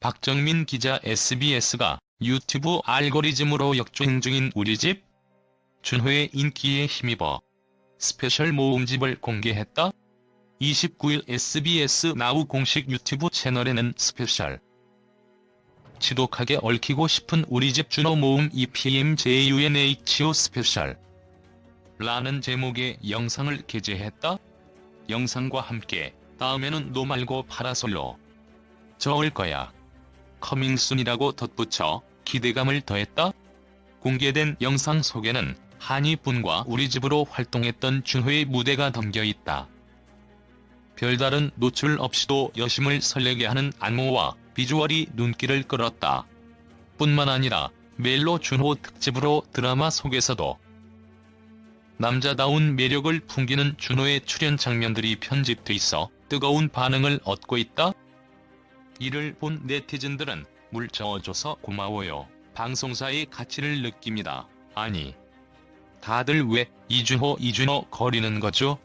박정민 기자 SBS가 유튜브 알고리즘으로 역주행 중인 우리집 준호의 인기에 힘입어 스페셜 모음집을 공개했다. 29일 SBS 나우 공식 유튜브 채널에는 스페셜 지독하게 얽히고 싶은 우리집 준호 모음 EPM JUNHO 스페셜 라는 제목의 영상을 게재했다. 영상과 함께 다음에는 너 말고 파라솔로 저을 거야. 커밍순이라고 덧붙여 기대감을 더했다. 공개된 영상 속에는 한이분과 우리 집으로 활동했던 준호의 무대가 담겨 있다. 별다른 노출 없이도 여심을 설레게 하는 안무와 비주얼이 눈길을 끌었다. 뿐만 아니라 멜로 준호 특집으로 드라마 속에서도 남자다운 매력을 풍기는 준호의 출연 장면들이 편집돼 있어 뜨거운 반응을 얻고 있다. 이를 본 네티즌들은 물 저어줘서 고마워요. 방송사의 가치를 느낍니다. 아니, 다들 왜 이준호 이준호 거리는 거죠?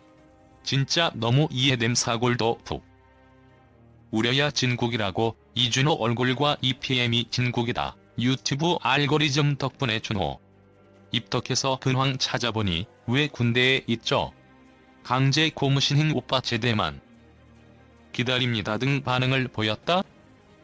진짜 너무 이해됨 사골도 푹. 우려야 진국이라고 이준호 얼굴과 EPM이 진국이다. 유튜브 알고리즘 덕분에 준호. 입덕해서 근황 찾아보니 왜 군대에 있죠? 강제 고무신행 오빠 제대만. 기다립니다 등 반응을 보였다.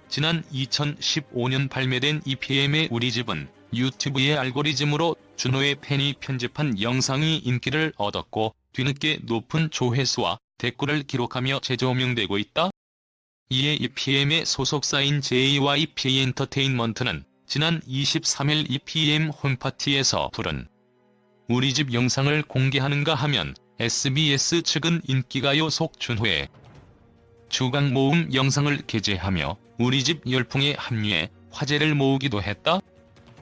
지난 2015년 발매된 EPM의 우리 집은 유튜브의 알고리즘으로 준호의 팬이 편집한 영상이 인기를 얻었고 뒤늦게 높은 조회수와 댓글을 기록하며 재조명되고 있다. 이에 EPM의 소속사인 JYP 엔터테인먼트는 지난 23일 EPM 홈파티에서 부른 우리 집 영상을 공개하는가 하면 SBS 측은 인기가요 속 준호의 주강 모음 영상을 게재하며 우리 집 열풍에 합류해 화제를 모으기도 했다.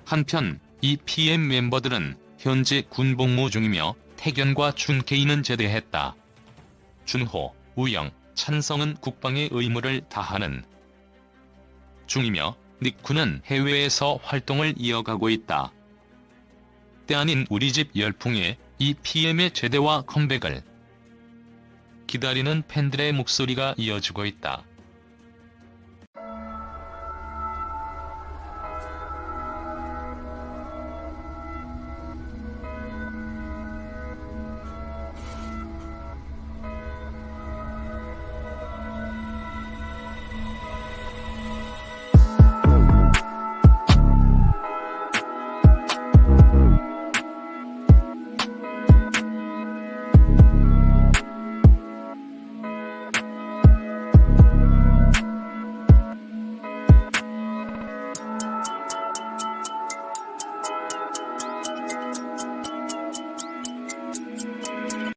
한편 이 PM 멤버들은 현재 군 복무 중이며 태견과 준케이는 제대했다. 준호, 우영, 찬성은 국방의 의무를 다하는 중이며 닉쿠는 해외에서 활동을 이어가고 있다. 때 아닌 우리 집 열풍에 이 PM의 제대와 컴백을 기다리는 팬들의 목소리가 이어지고 있다.